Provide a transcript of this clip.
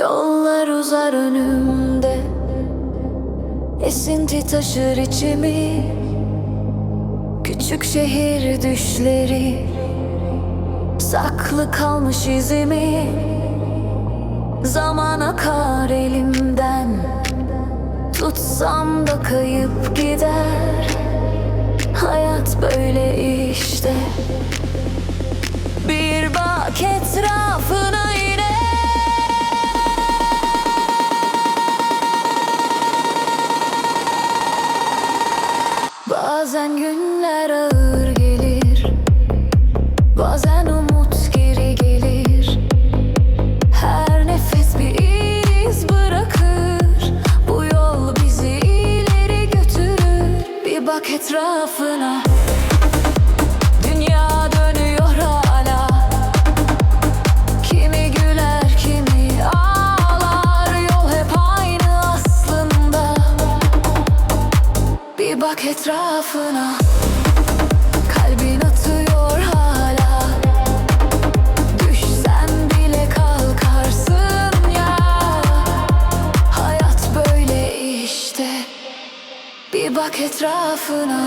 Yollar uzar önümde. Esinti taşır içimi. Küçük şehir düşleri. Saklı kalmış izimi. Zaman akar elimden. Tutsam da kayıp gider. Hayat böyle işte Bazen günler ağır gelir Bazen umut geri gelir. Her nefes bir iz bırakır Bu yol bizi ileri götürür. Bir bak etrafına bir bak etrafına. Kalbin atıyor hala. Düşsen bile kalkarsın ya. Hayat böyle işte. Bir bak etrafına